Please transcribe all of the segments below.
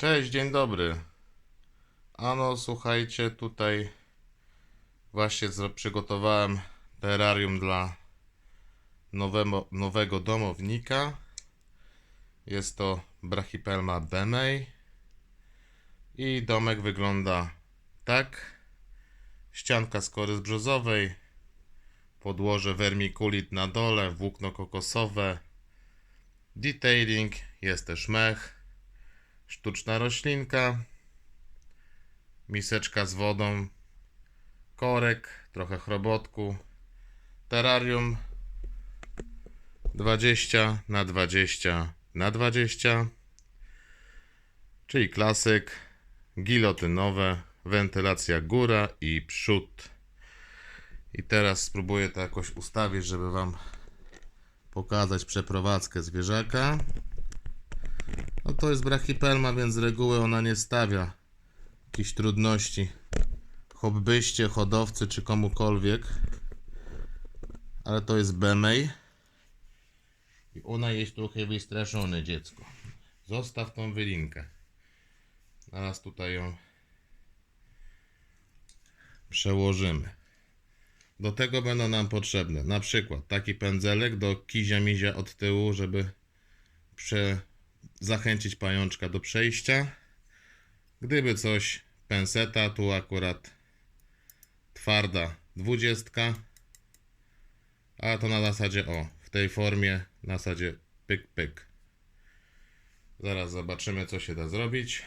Cześć, dzień dobry. Ano, słuchajcie, tutaj właśnie przygotowałem terrarium dla nowego, nowego domownika. Jest to Brachypelma bemei i domek wygląda tak. Ścianka z kory brzozowej, podłoże vermiculit na dole, włókno kokosowe, detailing, jest też mech sztuczna roślinka, miseczka z wodą, korek, trochę chrobotku, terrarium 20 na 20 na 20, czyli klasyk, gilotynowe, wentylacja góra i przód. I teraz spróbuję to jakoś ustawić, żeby Wam pokazać przeprowadzkę zwierzaka. No to jest brachypelma, więc z reguły ona nie stawia jakichś trudności hobbyście, hodowcy czy komukolwiek. Ale to jest Bemej. I ona jest trochę wystraszone dziecko. Zostaw tą wylinkę. Zaraz tutaj ją przełożymy. Do tego będą nam potrzebne na przykład taki pędzelek do kizia mizia od tyłu, żeby prze, zachęcić pajączka do przejścia. Gdyby coś, penseta, tu akurat twarda dwudziestka, a to na zasadzie o, w tej formie, na zasadzie pyk pyk. Zaraz zobaczymy co się da zrobić.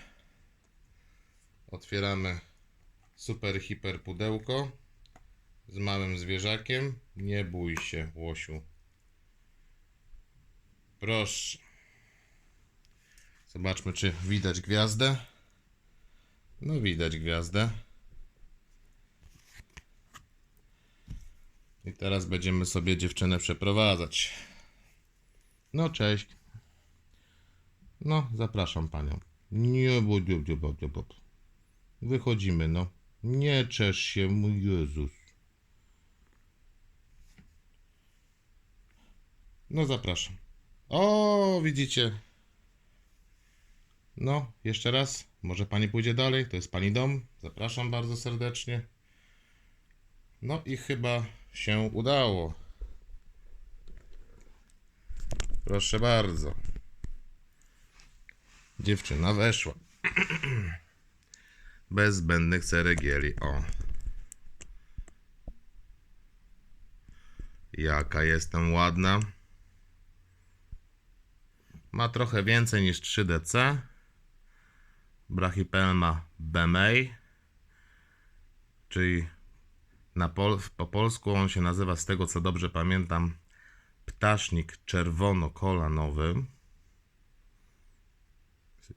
Otwieramy super hiper pudełko z małym zwierzakiem. Nie bój się, Łosiu. Proszę. Zobaczmy, czy widać gwiazdę. No, widać gwiazdę. I teraz będziemy sobie dziewczynę przeprowadzać. No, cześć. No, zapraszam panią. Nie, bo, bo, bo. Wychodzimy, no. Nie czesz się, mój Jezus. No, zapraszam. O, widzicie. No, jeszcze raz. Może pani pójdzie dalej. To jest pani dom. Zapraszam bardzo serdecznie. No i chyba się udało. Proszę bardzo. Dziewczyna weszła. Bez zbędnych ceregieli. O. Jaka jestem ładna. Ma trochę więcej niż 3DC. Brachypelma bemei, czyli na pol, po polsku on się nazywa, z tego co dobrze pamiętam, ptasznik czerwono-kolanowy.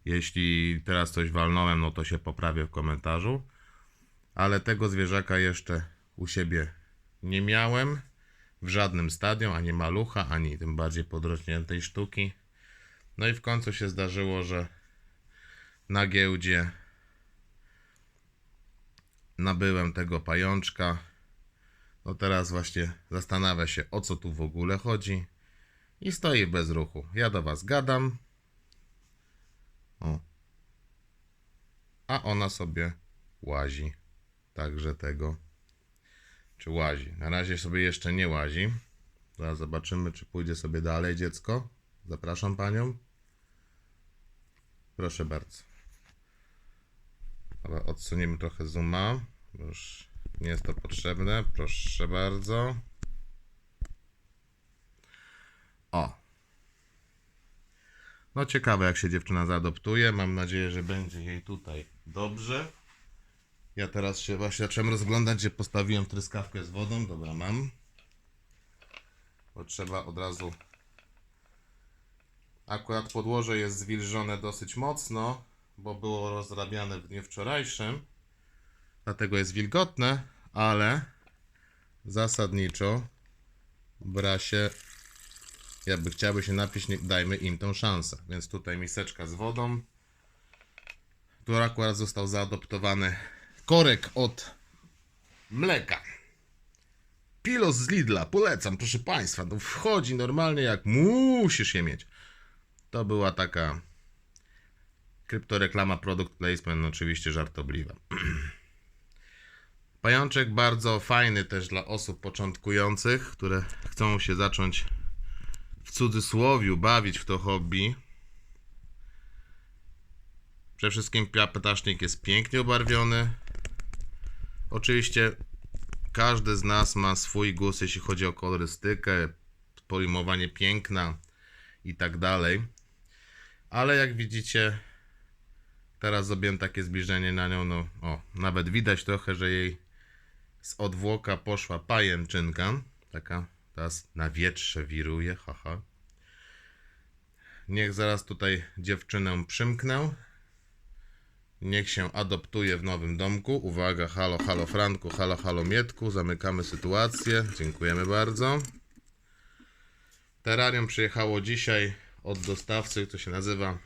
Jeśli teraz coś walnąłem, no to się poprawię w komentarzu. Ale tego zwierzaka jeszcze u siebie nie miałem w żadnym stadium, ani malucha, ani tym bardziej podrośniętej sztuki. No i w końcu się zdarzyło, że na giełdzie nabyłem tego pajączka. No teraz właśnie zastanawia się o co tu w ogóle chodzi i stoi bez ruchu. Ja do was gadam. O. A ona sobie łazi. Także tego. Czy łazi? Na razie sobie jeszcze nie łazi. Zaraz zobaczymy, czy pójdzie sobie dalej dziecko. Zapraszam panią. Proszę bardzo. Ale odsuniemy trochę zooma. Już nie jest to potrzebne. Proszę bardzo. O. No ciekawe jak się dziewczyna zaadoptuje. Mam nadzieję, że będzie jej tutaj dobrze. Ja teraz się właśnie zacząłem rozglądać, gdzie postawiłem tryskawkę z wodą. Dobra, mam. Bo trzeba od razu Akurat podłoże jest zwilżone dosyć mocno, bo było rozrabiane w dniu wczorajszym. Dlatego jest wilgotne, ale zasadniczo brasie jakby chciały się napić, dajmy im tą szansę. Więc tutaj miseczka z wodą. Tu akurat został zaadoptowany korek od mleka. Pilos z Lidla, polecam, proszę Państwa. To wchodzi normalnie jak musisz je mieć. To była taka Kryptoreklama, produkt placement, oczywiście żartobliwa. Pajączek bardzo fajny też dla osób początkujących, które chcą się zacząć w cudzysłowiu bawić w to hobby. Przede wszystkim ptasznik jest pięknie obarwiony. Oczywiście każdy z nas ma swój gust, jeśli chodzi o kolorystykę, pojmowanie piękna i tak dalej. Ale jak widzicie, teraz zrobiłem takie zbliżenie na nią, no o, nawet widać trochę, że jej z odwłoka poszła pajęczynka. Taka teraz na wietrze wiruje, haha. Niech zaraz tutaj dziewczynę przymknę. Niech się adoptuje w nowym domku. Uwaga, halo, halo Franku, halo, halo Mietku. Zamykamy sytuację. Dziękujemy bardzo. Terrarium przyjechało dzisiaj od dostawcy, to się nazywa.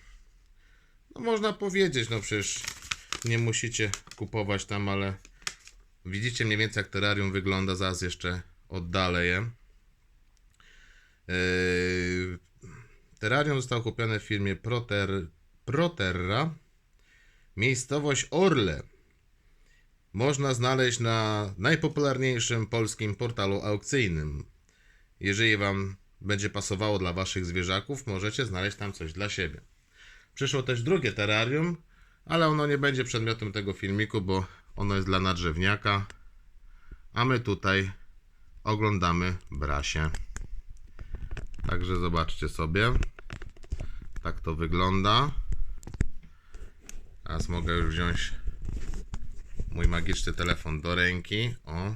No można powiedzieć, no przecież nie musicie kupować tam, ale widzicie mniej więcej jak terrarium wygląda. Zaraz jeszcze oddalę je. Yy, Terrarium zostało kupione w firmie Proter, Proterra. Miejscowość Orle można znaleźć na najpopularniejszym polskim portalu aukcyjnym. Jeżeli Wam będzie pasowało dla Waszych zwierzaków, możecie znaleźć tam coś dla siebie. Przyszło też drugie terrarium, ale ono nie będzie przedmiotem tego filmiku, bo ono jest dla nadrzewniaka. A my tutaj oglądamy brasie. Także zobaczcie sobie. Tak to wygląda. Teraz mogę już wziąć mój magiczny telefon do ręki. O.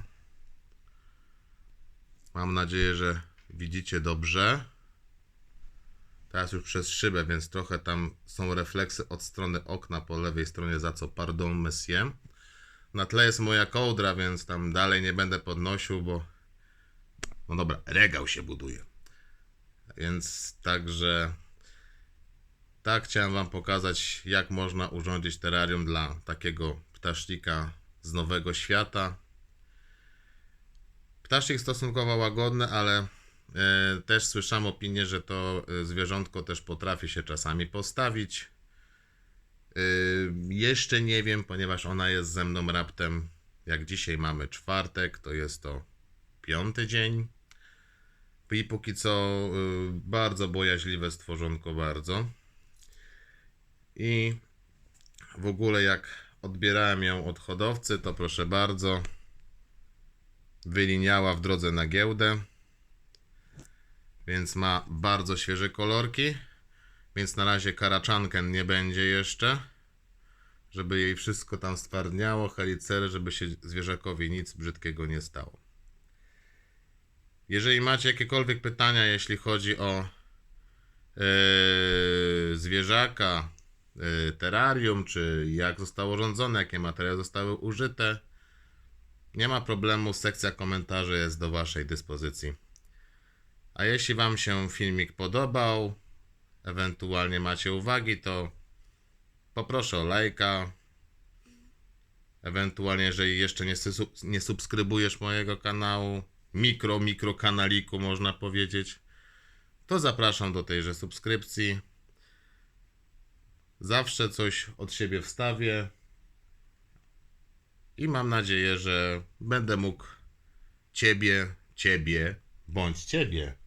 Mam nadzieję, że widzicie dobrze. Teraz już przez szybę, więc trochę tam są refleksy od strony okna po lewej stronie, za co pardon monsieur. Na tle jest moja kołdra, więc tam dalej nie będę podnosił, bo no dobra, regał się buduje. Więc także tak chciałem Wam pokazać, jak można urządzić terrarium dla takiego ptasznika z nowego świata. Ptasznik stosunkowo łagodny, ale też słyszałem opinię, że to e, zwierzątko też potrafi się czasami postawić. E, jeszcze nie wiem, ponieważ ona jest ze mną raptem, jak dzisiaj mamy czwartek, to jest to piąty dzień. I póki co bardzo bojaźliwe stworzonko, bardzo. I w ogóle jak odbierałem ją od hodowcy, to proszę bardzo, wyliniała w drodze na giełdę. Więc ma bardzo świeże kolorki. Więc na razie karaczanken nie będzie jeszcze. Żeby jej wszystko tam stwardniało, helicery, żeby się zwierzakowi nic brzydkiego nie stało. Jeżeli macie jakiekolwiek pytania, jeśli chodzi o yy, zwierzaka, yy, terrarium, czy jak zostało urządzone, jakie materiały zostały użyte, nie ma problemu, sekcja komentarzy jest do Waszej dyspozycji. A jeśli Wam się filmik podobał, ewentualnie macie uwagi, to poproszę o lajka. Ewentualnie, jeżeli jeszcze nie, nie subskrybujesz mojego kanału, mikro, mikro kanaliku można powiedzieć, to zapraszam do tejże subskrypcji. Zawsze coś od siebie wstawię i mam nadzieję, że będę mógł Ciebie, Ciebie bądź Ciebie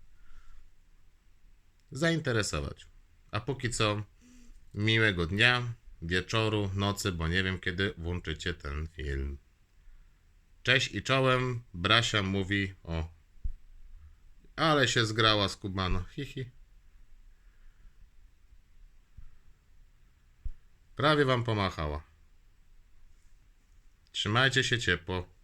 zainteresować. A póki co, miłego dnia, wieczoru, nocy, bo nie wiem kiedy włączycie ten film. Cześć i czołem. Brasia mówi o. Ale się zgrała z Kubano. Hihi. Prawie wam pomachała. Trzymajcie się ciepło.